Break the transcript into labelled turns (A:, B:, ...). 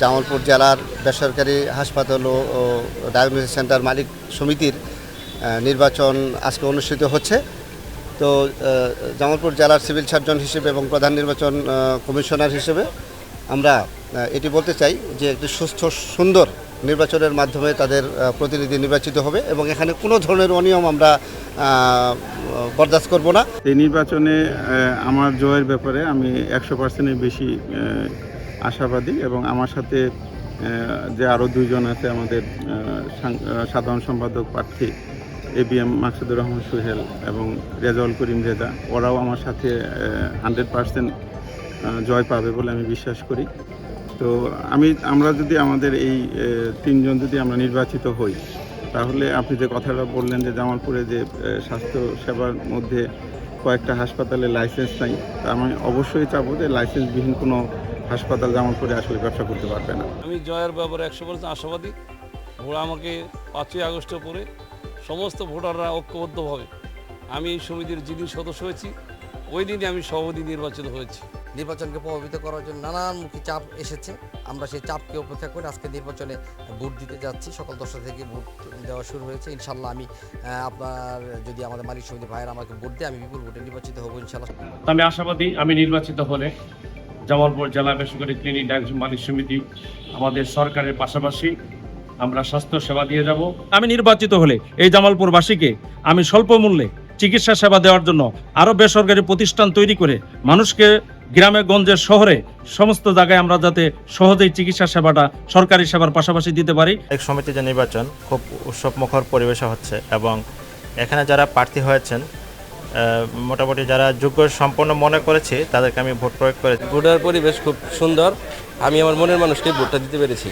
A: জামালপুর জেলার বেসরকারি হাসপাতাল ও ডায়াগনোসিস সেন্টার মালিক সমিতির নির্বাচন আজকে অনুষ্ঠিত হচ্ছে। তো জামালপুর জেলার সিভিল সার্জন হিসেবে এবং প্রধান নির্বাচন কমিশনার হিসেবে আমরা এটি বলতে চাই যে একটি সুস্থ, সুন্দর নির্বাচনের মাধ্যমে তাদের প্রতিনিধি নির্বাচিত হবে এবং এখানে কোনো ধরনের অনিয়ম আমরা বরদাস্ত করব না।
B: এই নির্বাচনে আমার জয়ের ব্যাপারে আমি একশো পার্সেন্টের বেশি আশাবাদী এবং আমার সাথে যে আরও দুইজন আছে আমাদের সাধারণ সম্পাদক প্রার্থী, A B M Maksudur Rahman Sohel এবং রেজাউল করিম রেজা, ওরাও আমার সাথে হান্ড্রেড পার্সেন্ট জয় পাবে বলে আমি বিশ্বাস করি। তো আমি, আমরা যদি আমাদের এই তিনজন যদি আমরা নির্বাচিত হই, তাহলে আপনি যে কথাটা বললেন যে জামালপুরে যে স্বাস্থ্য সেবার মধ্যে কয়েকটা হাসপাতালে লাইসেন্স নাই, তা আমি অবশ্যই চাবো যে লাইসেন্সবিহীন কোনো হাসপাতাল জামালপুরে আসলে ব্যবসা করতে পারবে না।
C: আমি জয়ের ব্যাপারে একশো পার্সেন্ট আশাবাদী। ওরা আমাকে পাঁচই আগস্টের পরে সমস্ত ভোটাররা ঐক্যবদ্ধভাবে আমি এই সমিতির যিনি সদস্য হয়েছি ওই দিনই আমি সভাপতি নির্বাচিত হয়েছি।
D: নির্বাচনকে প্রভাবিত করার জন্য নানানমুখী চাপ এসেছে। আমরা সেই চাপকে উপেক্ষা করে আজকে নির্বাচনে ভোট দিতে যাচ্ছি। সকাল দশটা থেকে ভোট দেওয়া শুরু হয়েছে। ইনশাল্লাহ আমি আপনার যদি আমাদের মালিক সমিতি ভাইয়ের আমাকে ভোট দেয় আমি বিপুল ভোটে নির্বাচিত হব ইনশাল্লাহ
E: আমি আশাবাদী আমি নির্বাচিত হলে জামালপুর জেলা বেসরকারি ক্লিনিক ডায়াগনোসিস মালিক সমিতি আমাদের সরকারের পাশাপাশি আমরা স্বাস্থ্য সেবা দিয়ে যাব।
F: আমি নির্বাচিত হলে এই জামালপুরবাসীকে আমি স্বল্প মূল্যে চিকিৎসা সেবা দেওয়ার জন্য আরও বেসরকারি প্রতিষ্ঠান তৈরি করে মানুষকে গ্রামে, গঞ্জে, শহরে সমস্ত জায়গায় আমরা যাতে সহজেই চিকিৎসা সেবাটা সরকারি সেবার পাশাপাশি দিতে পারি।
G: এক সমিতি যে নির্বাচন খুব উৎসবমুখর পরিবেশে হচ্ছে এবং এখানে যারা প্রার্থী হয়েছেন মোটামুটি যারা যোগ্য সম্পন্ন মনে করেছে, তাদেরকে আমি ভোট প্রয়োগ করেছি।
H: ভোটার পরিবেশ খুব সুন্দর। আমি আমার মনের মানুষকে ভোটটা দিতে পেরেছি।